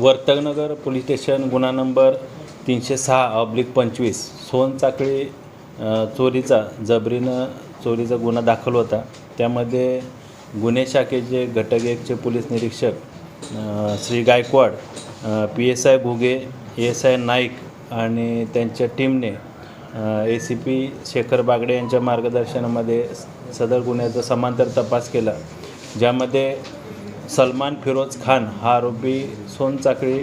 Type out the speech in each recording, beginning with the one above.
Vartak Nagar police station गुन्हा number तीनशे सहा ऑब्लिक पंचवीस. सोनचाकळी चाकळी चोरीचा जबरीनं चोरीचा गुन्हा दाखल होता. त्यामध्ये गुन्हे शाखेचे घटक एकचे पोलीस निरीक्षक Shri Gaikwad P S I Ghuge A S I Naik आणि त्यांच्या टीमने A C P Shekhar Bagde यांच्या मार्गदर्शनामध्ये सदर गुन्ह्याचा समांतर तपास केला ज्यामध्ये सलमान फिरोज खान हा आरोपी सोनचाकळी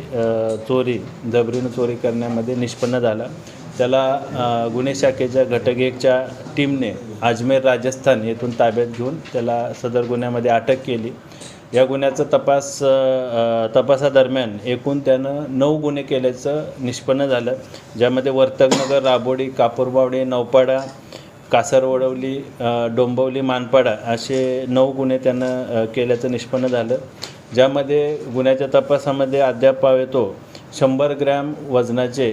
चोरी जबरीनं चोरी करण्यामध्ये निष्पन्न झाला. त्याला गुन्हे शाखेच्या घटक एकच्या टीमने अजमेर राजस्थान येथून ताब्यात घेऊन त्याला सदर गुन्ह्यामध्ये अटक केली. या गुन्ह्याचा तपास तपासादरम्यान एकूण त्यानं नऊ गुन्हे केल्याचं निष्पन्न झालं. ज्यामध्ये वर्तकनगर राबोडी कापूरबावडे नौपाडा कासरवडवली डोंबवली मानपाडा असे नऊ गुन्हे त्यानं केल्याचं निष्पन्न झालं. ज्यामध्ये गुन्ह्याच्या तपासामध्ये अद्याप येतो शंभर ग्रॅम वजनाचे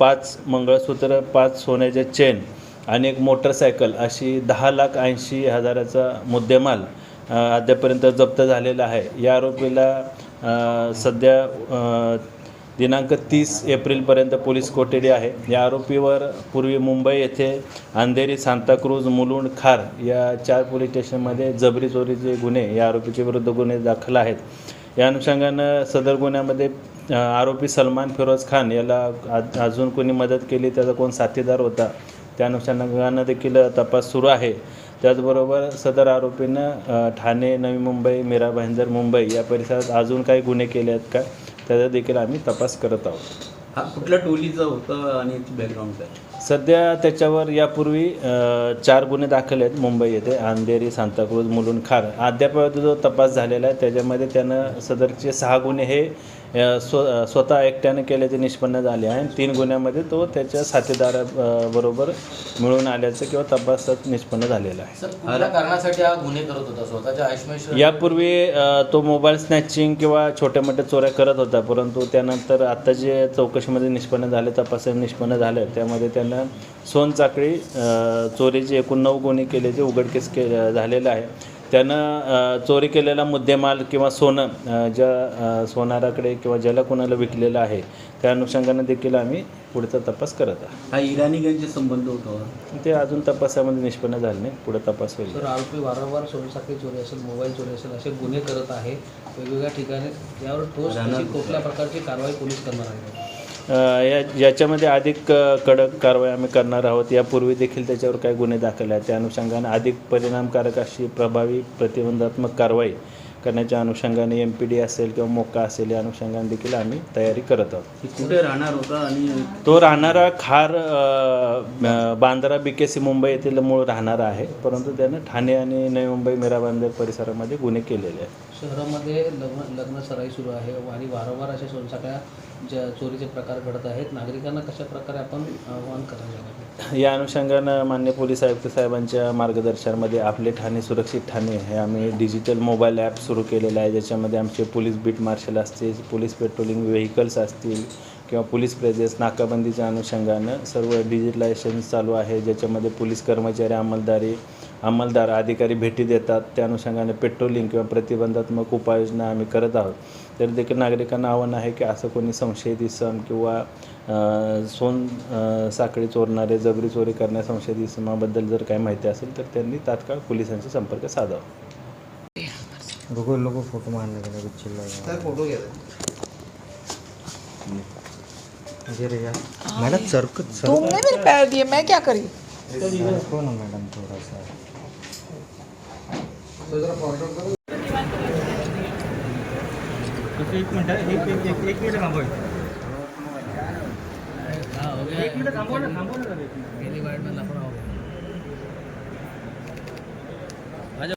पाच मंगळसूत्र पाच सोन्याचे चेन आणि एक मोटरसायकल अशी दहा लाख ऐंशी हजाराचा मुद्देमाल अद्यापर्यंत जप्त झालेला आहे. या आरोपीला सध्या दिनांक तीस एप्रिलपर्यंत पोलीस कोठडी आहे. या आरोपीवर पूर्वी मुंबई येथे अंधेरी सांताक्रूज मुलुंड खार या चार पोलीस स्टेशनमध्ये जबरी चोरीचे गुन्हे या आरोपीच्या विरुद्ध गुन्हे दाखल आहेत. या अनुषंगानं सदर गुन्ह्यामध्ये आरोपी सलमान फिरोज खान याला आज- अजून कोणी मदत केली त्याचा कोण साथीदार होता त्या अनुषंगानं देखील तपास सुरू आहे. त्याचबरोबर सदर आरोपीनं ठाणे नवी मुंबई मीरा भाईंदर मुंबई या परिसरात अजून काही गुन्हे केले आहेत का? त्याचा देखील आम्ही तपास करत आहोत. हा कुठल्या टोलीचं होतं आणि बॅकग्राऊंड सध्या त्याच्यावर यापूर्वी अ, चार गुन्हे दाखल आहेत मुंबई येथे अंधेरी सांताक्रूज मुलुंड खार. अद्याप जो तपास झालेला आहे त्याच्यामध्ये त्यानं सदरचे सहा गुन्हे हे स्व स्वतः एकट्यानं केल्याचे निष्पन्न झाले आहे. तीन गुन्ह्यामध्ये तो त्याच्या साथीदारा बरोबर मिळून आल्याचं किंवा तपासात निष्पन्न झालेलं आहे. कारणासाठी हा गुन्हे करत होता? स्वतःच्या यापूर्वी तो मोबाईल स्नॅचिंग किंवा छोट्या मोठ्या चोऱ्या करत होता परंतु त्यानंतर आता जे चौकशीमध्ये निष्पन्न झाले तपासात निष्पन्न झालं त्यामध्ये त्यानं सोनचाकळी चोरीचे एकूण नऊ गुन्हे केल्याचे उघडकीस के झालेलं आहे. त्यानं चोरी केलेला मुद्देमाल किंवा सोनं ज्या सोनाराकडे किंवा ज्याला कोणाला विकलेलं आहे त्या अनुषंगानं देखील आम्ही पुढचा तपास करत आहोत. हा इराणीगंजचे संबंध होता ते अजून तपासामध्ये निष्पन्न झाले नाही पुढे तपास होईल. तर आरोपी वारंवार सोनसाखळी चोरी असेल मोबाईल चोरी असेल असे गुन्हे करत आहे. वेगवेगळ्या ठिकाणी यावर ठोस अशी कुठल्या प्रकारची कारवाई पोलीस करणार आहे या याच्यामध्ये अधिक कडक कारवाई आम्ही करणार आहोत. यापूर्वी देखील त्याच्यावर काही गुन्हे दाखल आहेत. त्या अनुषंगाने अधिक परिणामकारक अशी प्रभावी प्रतिबंधात्मक कारवाई करण्याच्या अनुषंगाने एम पी डी असेल किंवा मोका असेल या अनुषंगाने देखील आम्ही तयारी करत आहोत. कुठे राहणार होता आणि तो राहणारा Khar Bandra B K C Mumbai येथील मूळ राहणारा आहे. परंतु त्यानं ठाणे आणि नवी मुंबई मीरा बांदेर परिसरामध्ये गुन्हे केलेले आहेत. शहरामध्ये लग्न लग्न सराई सुरू आहे आणि वारंवार अशा सोनसाखळ्या ज्या चोरीचे प्रकार घडत आहेत नागरिकांना कशा प्रकारे आपण आवाहन करायला लागेल या अनुषंगानं मान्य पोलीस आयुक्त साहेबांच्या मार्गदर्शनामध्ये आपले ठाणे सुरक्षित ठाणे हे आम्ही डिजिटल मोबाईल ॲप सुरू केलेलं आहे. ज्याच्यामध्ये आमचे पोलीस बीट मार्शल असतील पोलीस पेट्रोलिंग व्हेकल्स असतील किंवा पोलीस प्रेझेन्स नाकाबंदीच्या अनुषंगानं सर्व डिजिटलायझेशन चालू आहे. ज्याच्यामध्ये पोलीस कर्मचारी अंमलदारी अंमलदार अधिकारी भेटी देतात. त्या अनुषंगाने पेट्रोलिंग किंवा प्रतिबंधात्मक उपाययोजना आम्ही करत आहोत. तर देखील नागरिकांना आव्हान आहे की असं कोणी संशयित इसम किंवा सोन साखळी चोरणारे जबरी चोरी करण्या संशयित इसमाबद्दल जर काही माहिती असेल तर त्यांनी तात्काळ पोलिसांशी संपर्क साधावा. रुको लोगों फोटो मारने के लिए कुछ चिल्ला रहा है। फोटो मुझे रे यार. मैडम सरक तुमने मेरे पैर दिए मैं क्या करी? सरको ना मैडम थोड़ा सा एक मिनिट एक एक एक एक मिनिट थांबव एक मिनिट थांबव ना थांबव ना जरा एक